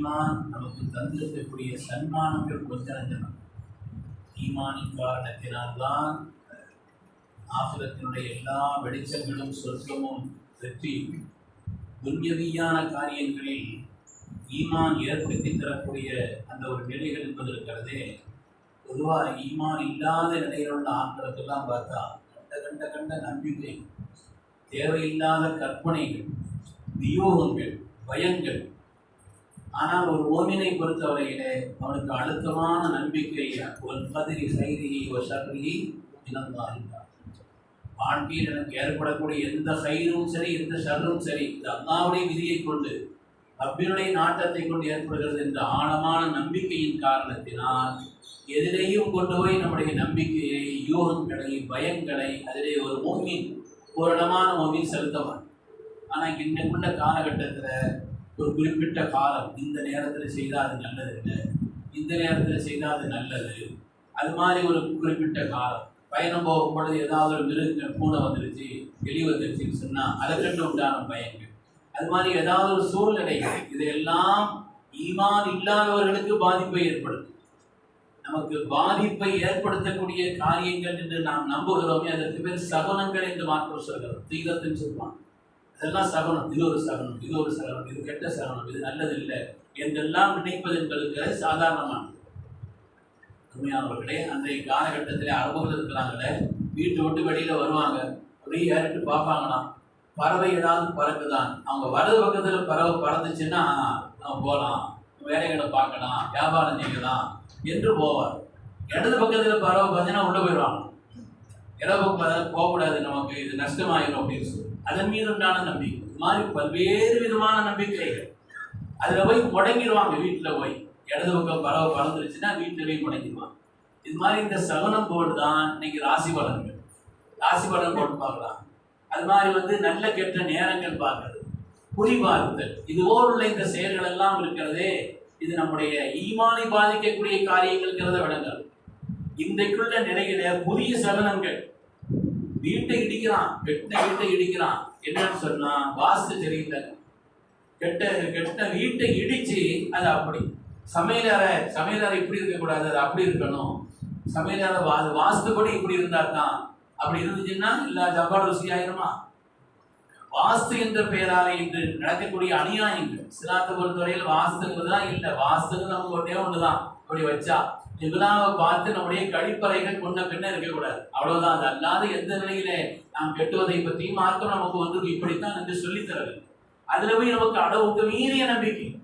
ஈமான் நமக்கு தந்திருக்கக்கூடிய சன்மானங்கள் கொஞ்சம் ஈமானின் காரணத்தினால்தான் ஆசிரத்தினுடைய எல்லா வெளிச்சங்களும் சொர்க்கமும் வெற்றி. துன்யவியான காரியங்களில் ஈமான் ஏற்படுத்தி தரக்கூடிய அந்த ஒரு நிலைகள் என்பது இருக்கிறதே பொதுவாக ஈமான் இல்லாத நிலையில் உள்ள ஆட்களுக்கெல்லாம் பார்த்தா கண்ட கண்ட கண்ட நம்பிக்கை தேவையில்லாத கற்பனைகள் வியோகங்கள் பயங்கள் ஆனால் ஒரு ஓமினை பொறுத்தவரையிலே அவனுக்கு அழுத்தமான நம்பிக்கை ஒரு பதிரி சைரியை ஒரு சக்தியை இனந்தாரிட்டார் வாழ்க்கையில் எனக்கு ஏற்படக்கூடிய எந்த சைரும் சரி எந்த ஷர்ரும் சரி இந்த அல்லாவுடைய விதியை கொண்டு ரப்பினுடைய நாட்டத்தை கொண்டு ஏற்படுகிறது என்ற ஆழமான நம்பிக்கையின் காரணத்தினால் எதிலேயும் கொண்டு போய் நம்முடைய நம்பிக்கையை யூகங்களை பயங்களை அதிலே ஒரு மோமின் பூரணமான மோமின் செலுத்தவான். ஆனால் இன்னைக்குள்ள காலகட்டத்தில் ஒரு குறிப்பிட்ட காலம் இந்த நேரத்தில் செய்தால் அது நல்லது இல்லை? இந்த நேரத்தில் செய்தால் அது நல்லது? அது மாதிரி ஒரு குறிப்பிட்ட காலம். பயணம் போகும் பொழுது ஏதாவது ஒரு மிருகங்கள் பூனை வந்துருச்சு எலி வந்துருச்சுன்னு சொன்னால் அதை கண்டு உண்டான பயங்கள் அது மாதிரி ஏதாவது ஒரு சூழ்நிலைகள் இதையெல்லாம் ஈமான் இல்லாதவர்களுக்கு பாதிப்பை ஏற்படுத்தும். நமக்கு பாதிப்பை ஏற்படுத்தக்கூடிய காரியங்கள் என்று நாம் நம்புகிறோமே அதற்கு பேர் சகுனங்கள் என்று மாற்றம் சொல்கிறோம் தீரத்தின் சொல்லுவாங்க. இதெல்லாம் சகனம் இது ஒரு சகனம் இது ஒரு சகனம் இது கெட்ட சகனம் இது நல்லது இல்லை என்றெல்லாம் நினைப்பது என்பதுக்கு சாதாரணமானது. உண்மையானவர்களே அன்றைய காலகட்டத்திலே அரபுகள் இருக்கிறாங்களே வீட்டு விட்டு வெளியில் வருவாங்க அப்படியே ஏறிட்டு பார்ப்பாங்களாம். பறவை ஏதாவது பறக்குதான் அவங்க வரது பக்கத்தில் பறவை பறந்துச்சுன்னா நம்ம போகலாம் வேலைகளை பார்க்கலாம் வியாபாரம் செய்யலாம் என்று போவார். இடது பக்கத்தில் பறவை பார்த்தீங்கன்னா உள்ளே போயிடுவாங்க. இடது போகக்கூடாது நமக்கு இது நஷ்டமாயிடும் அப்படின்னு சொல்லி. அதன் மீது உண்டான நம்பிக்கை. இது மாதிரி பல்வேறு விதமான நம்பிக்கைகள் அதில் போய் முடங்கிடுவாங்க வீட்டில் போய். இடது பக்கம் பறவை பறந்துருச்சுன்னா வீட்டில் போய் முடங்கிடுவாங்க இது மாதிரி இந்த சகுனம் போர்டு தான் இன்னைக்கு ராசி பலன்கள். ராசி பலன் போட்டு பார்க்கலாம். அது மாதிரி வந்து நல்ல கெட்ட நேரங்கள் பார்க்கறது. குறிபார்த்தல். பார்த்தல் உள்ள இந்த செயல்கள் எல்லாம் இருக்கிறதே இது நம்முடைய ஈமானை பாதிக்கக்கூடிய காரியங்கள்ங்கிறத விடங்கள். இன்றைக்குள்ள நிலையில புதிய சலனங்கள். வீட்டை இடிக்கிறான் கெட்ட வீட்டை இடிக்கிறான். என்னன்னு சொன்னா வாஸ்து தெரியல கெட்ட கெட்ட வீட்டை இடிச்சு அது அப்படி. சமையலறை சமையலறை இப்படி இருக்கக்கூடாது அது அப்படி இருக்கணும். சமையலறை வாஸ்து வாஸ்துபடி இப்படி இருந்தா தான் அப்படி இருந்துச்சுன்னா இல்ல ஜப்பான் ருசி ஆயிருமா வாஸ்து என்ற பெயரால் இன்று நடக்கக்கூடிய அநியாயங்கள் சிலாத்தை பொறுத்தவரையில் வாஸ்துங்கிறதுலாம் இல்லை. வாஸ்துன்னு நம்ம ஒன்றே ஒன்றுதான் அப்படி வச்சா இவ்வளாவை பார்த்து நம்முடைய கழிப்பறைகள் முன்ன பின்ன இருக்கக்கூடாது. அவ்வளவுதான். அது அல்லாத எந்த நிலையிலே நாம் கெட்டுவதை பற்றி மார்க்கம் நமக்கு வந்து இப்படித்தான் என்று சொல்லித் தரவில்லை. அதுல போய் நமக்கு அளவுக்கு மீறிய நம்பிக்கை.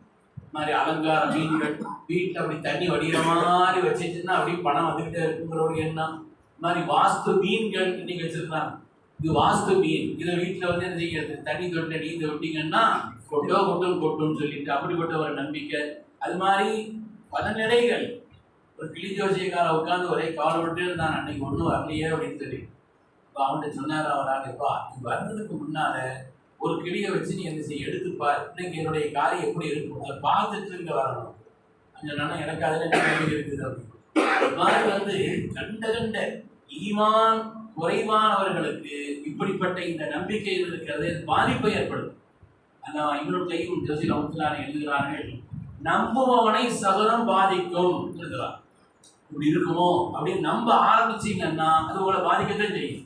மாதிரி அலங்கார மீன்கள் வீட்டில் அப்படி தண்ணி வடிகிற மாதிரி வச்சுச்சுன்னா அப்படியே பணம் வந்துகிட்டே இருக்குங்கிற ஒரு எண்ணம். மாதிரி வாஸ்து மீன்கள் இன்னைக்கு வச்சிருந்தாங்க. இது வாஸ்து மீன். இதை வீட்டில் வந்து என்ன செய்யறது? தண்ணி தொட்டை நீந்த விட்டீங்கன்னா கொட்டோ கொட்டும் கொட்டும்னு சொல்லிட்டு அப்படிப்பட்ட ஒரு நம்பிக்கை. அது மாதிரி பல நிலைகள். ஒரு கிளி ஜோசியக்கார உட்காந்து ஒரே கவலைப்பட்டு இருந்தான். அன்னைக்கு ஒன்றும் வரலையே அப்படின்னு சொல்லி. இப்போ அவன்கிட்ட சொன்னார் அவர் இப்போ நீ வர்றதுக்கு முன்னால் ஒரு கிளியை வச்சு நீ என்ன செய்ய எடுத்துப்பார். இன்னைக்கு என்னுடைய காரியம் எப்படி இருக்கும் அதை பார்த்துட்டு இங்க வரணும். அங்கே நான் எனக்கு அதில் நம்பிக்கை இருக்குது அப்படின்னு. அது மாதிரி வந்து கண்ட கண்ட ஈமான் குறைவானவர்களுக்கு இப்படிப்பட்ட இந்த நம்பிக்கைகள் இருக்கிறது பாதிப்பை ஏற்படுத்தும். அதான் இவருக்கையும் ஜோசி ரவுத்துலான எழுதுகிறார்கள் நம்புபவனை சகலம் பாதிக்கும் எழுதுகிறார். இப்படி இருக்குமோ அப்படின்னு நம்ப ஆரம்பிச்சீங்கன்னா அது உங்களை பாதிக்கத்தான் செய்யும்.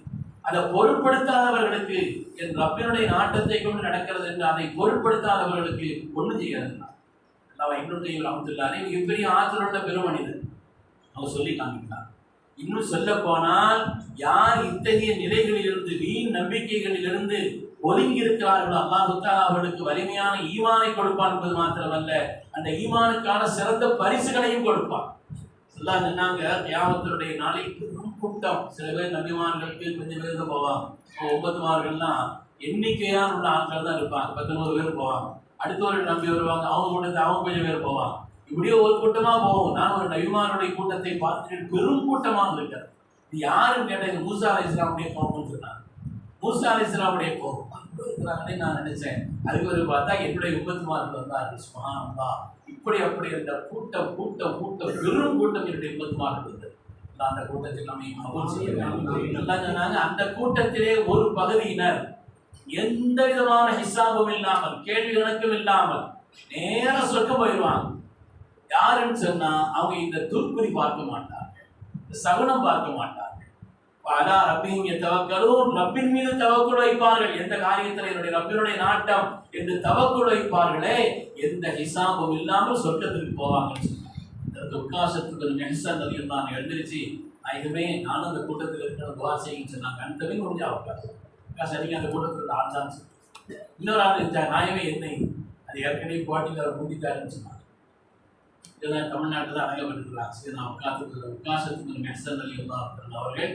அதை பொருட்படுத்தாதவர்களுக்கு என் ரப்பினுடைய நாட்டத்தை கொண்டு நடக்கிறது என்று அதை பொருட்படுத்தாதவர்களுக்கு ஒன்றும் செய்யாதுன்னா அல்லாஹ் இன்னொரு கையில் அமத்துள்ளாரே மிகப்பெரிய ஆற்றல் உள்ள பெருமனிதன். அவர் சொல்லி காமிக்கிறார். இன்னும் சொல்ல போனால் யார் இத்தகைய நிலைகளிலிருந்து வீண் நம்பிக்கைகளிலிருந்து ஒதுங்கி இருக்கிறார்களோ அல்லாஹு அவர்களுக்கு வலிமையான ஈமானை கொடுப்பான் என்பது மாத்திரமல்ல அந்த ஈமானுக்கான சிறந்த பரிசுகளையும் கொடுப்பான். எல்லாம் சொன்னாங்க தியாகத்தினுடைய நாளைக்கு கூட்டம். சில பேர் நபிமார்களுக்கு கொஞ்சம் பேர் தான் போவாங்க. இப்போ ஒன்பதுமார்கள்லாம் எண்ணிக்கையான உள்ள ஆட்கள் தான் இருப்பாங்க பத்தொன்பது பேர் போவாங்க. அடுத்தவர்கள் நம்பி வருவாங்க. அவங்க கூட அவங்க கொஞ்சம் பேர் போவாங்க. இப்படியோ ஒரு கூட்டமா போகும் நான் ஒரு நபிமானுடைய கூட்டத்தை பார்த்துட்டு பெரும் கூட்டமாக இருக்கிறது இது யாரும் கேட்டா மூசா அலை இஸ்லாமுடைய கோபம்னு சொன்னாங்க. மூசா அலை இஸ்லாமுடைய கோபம். அன்பு நான் நினைச்சேன். அதுக்கு ஒரு பார்த்தா என்னுடைய உபத்துமார்கள் வந்தார்கள். சுமானந்தா இப்படி அப்படி இருந்த கூட்டம் கூட்டம் கூட்டம் பெரும் கூட்டம் என்னுடைய உபத்துமார்கள் இருந்தது நான் அந்த கூட்டத்தில் நம்ம கபூல் செய்ய சொன்னாங்க. அந்த கூட்டத்திலே ஒரு பகுதியினர் எந்த விதமான ஹிசாபும் இல்லாமல் கேள்வி கணக்கும் இல்லாமல் நேர சொர்க்கம் போயிடுவாங்க யாருன்னு சொன்னா அவங்க இந்த துர்க்குறி பார்க்க மாட்டாங்க சகுனம் பார்க்க மாட்டாங்க அலா ரப்பின் தவக்கலும் ரப்பின் மீது தவக்குள் வைப்பார்கள். எந்த காரியத்தில் என்னுடைய ரப்பினுடைய நாட்டம் என்று தவக்குள் வைப்பார்களே எந்த ஹிசாபும் இல்லாமல் சொர்க்கத்துக்கு போவாங்கன்னு இந்த துர்காசத்துக்கு நெஹசன் அதிகம் தான் எழுந்திருச்சு ஆகவே நானும் அந்த கூட்டத்தில் இருக்கிற துவா செய்யுன்னு சொன்னாங்க. அந்த முடிஞ்ச முடிஞ்சா அவகாசம் சரிங்க அந்த கூட்டத்தில் ஆள் தான் இன்னொரு ஆள் இருந்தாங்க நாயமே என்னை? அது ஏற்கனவே போட்டியில் அவர் மூடித்தாருன்னு சொன்னாங்க இதெல்லாம் தமிழ்நாட்டில் தான் அடங்கப்பட்டிருக்கிறாங்க சரி நான் உட்காந்து உட்காசத்துக்கு நெஹசன் நதி அவர்கள்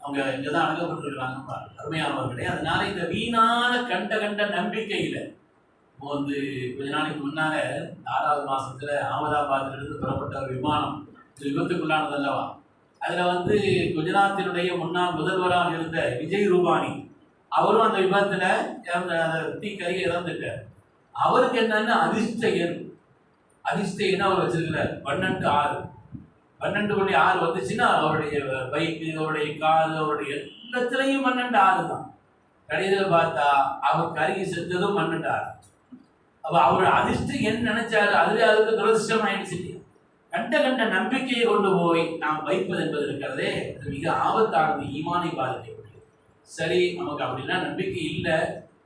அவங்க இங்கே தான் அடங்கப்பட்டிருக்கிறாங்க அருமையானவர்களே அதனால இந்த வீணான கண்ட கண்ட நம்பிக்கையில இப்போ வந்து கொஞ்ச நாளைக்கு முன்னால ஆறாவது மாசத்துல அகமதாபாத்ல இருந்து புறப்பட்ட ஒரு விமானம் விபத்துக்குள்ளானது அல்லவா அதுல வந்து குஜராத்தினுடைய முன்னாள் முதல்வராக இருந்த விஜய் ரூபானி அவரும் அந்த விபத்துல இறந்த தீக்கரையை இறந்துட்டார். அவருக்கு என்னன்னா அதிர்ஷ்ட எண் அதிர்ஷ்ட என்ன அவர் வச்சிருக்கிறார்? பன்னெண்டு ஆறு. பன்னெண்டு புள்ளி ஆறு வந்துச்சுன்னா அவருடைய பைக்கு அவருடைய காரு அவருடைய எல்லாத்துலேயும் பன்னெண்டு ஆறு தான். கடைசியில் பார்த்தா அவர் கருகி செத்ததும் பன்னெண்டு ஆறு. அப்போ அவர் அதிர்ஷ்டம் என்ன நினைச்சாரு? அதுவே அதுக்கு துரதிருஷ்டம் ஆயிடுச்சு கண்ட கண்ட நம்பிக்கையை கொண்டு போய் நாம் வைப்பது என்பது இருக்கிறதே அது மிக ஆபத்தானது ஈமானை பாதிக்கக்கூடியது. சரி நமக்கு அப்படின்னா நம்பிக்கை இல்லை.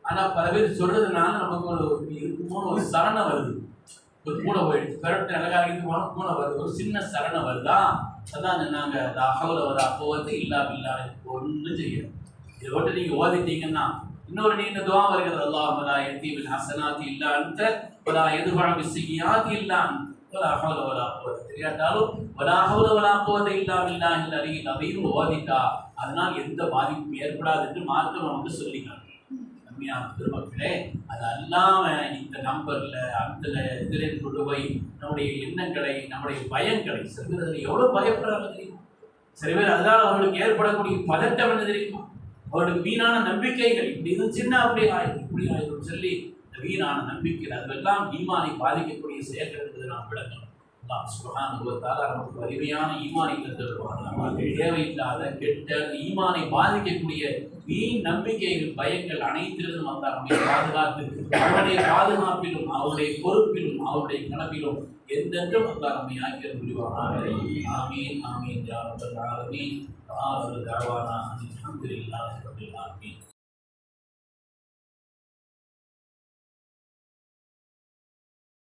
ஆனால் பல பேர் சொல்றதுனால நமக்கு ஒரு இருக்குமோன்னு ஒரு சரணம் வருது. ஒரு பூனை போயிடுச்சு. பெரட்டு அழகாகிட்டு போன பூனை வருது. ஒரு சின்ன சரணம் வருதா? அதான் சொன்னாங்க. அகவல வர அப்போவது இல்லா பில்லா. ஒன்றும் செய்யணும் இதை விட்டு நீங்கள் ஓதிட்டீங்கன்னா இன்னொரு நீண்ட துவா வருகிறது. அல்லா வலா யத்தீபில் ஹசனாத்தி இல்லா அன்த வலா எதுபா பிஸ்ஸியாத்தி இல்லா ஒரு வலா ஹவுல தெரியாட்டாலும் வலா ஹவுல வலா குவத்த இல்லா பில்லாஹில் அலியில் அதையும் ஓதிட்டா அதனால் எந்த பாதிப்பும் ஏற்படாது என்று மார்க்கம் நமக்கு சொல்லிக்கலாம் அருமையான பெருமக்களே அது அல்லாம இந்த நம்பரில் அந்த இதில் கொண்டு போய் நம்முடைய எண்ணங்களை நம்முடைய பயங்களை சில பேர் அதில் எவ்வளவு பயப்படுறாங்க தெரியுமா? சில பேர் அதனால் அவர்களுக்கு ஏற்படக்கூடிய பதட்டம் என்ன தெரியுமா? அவர்களுக்கு வீணான நம்பிக்கைகள் இப்படி இது சின்ன அப்படி ஆயிடும் இப்படி ஆயிடும் சொல்லி இந்த வீணான நம்பிக்கைகள் அதுவெல்லாம் ஈமானை பாதிக்கக்கூடிய செயல்கள் என்பதை நாம் விளங்கணும். அல்லாஹ் சுப்ஹானஹு வ தஆலா நமக்கு வலிமையான ஈமானை தருவார் தேவையில்லாத கெட்ட ஈமானை பாதிக்கக்கூடிய வீண் நம்பிக்கைகள் பயங்கள் அனைத்திலிருந்தும் அந்த நம்மை பாதுகாத்து அவருடைய பாதுகாப்பிலும் அவருடைய பொறுப்பிலும் அவருடைய கனவிலும் எந்தென்றும் அந்த நம்மை ஆக்கிய புரிவாராக ஆமீன் ஆமீன் யா ரப்பல் ஆலமீன். ஆஹிரு தஅவானா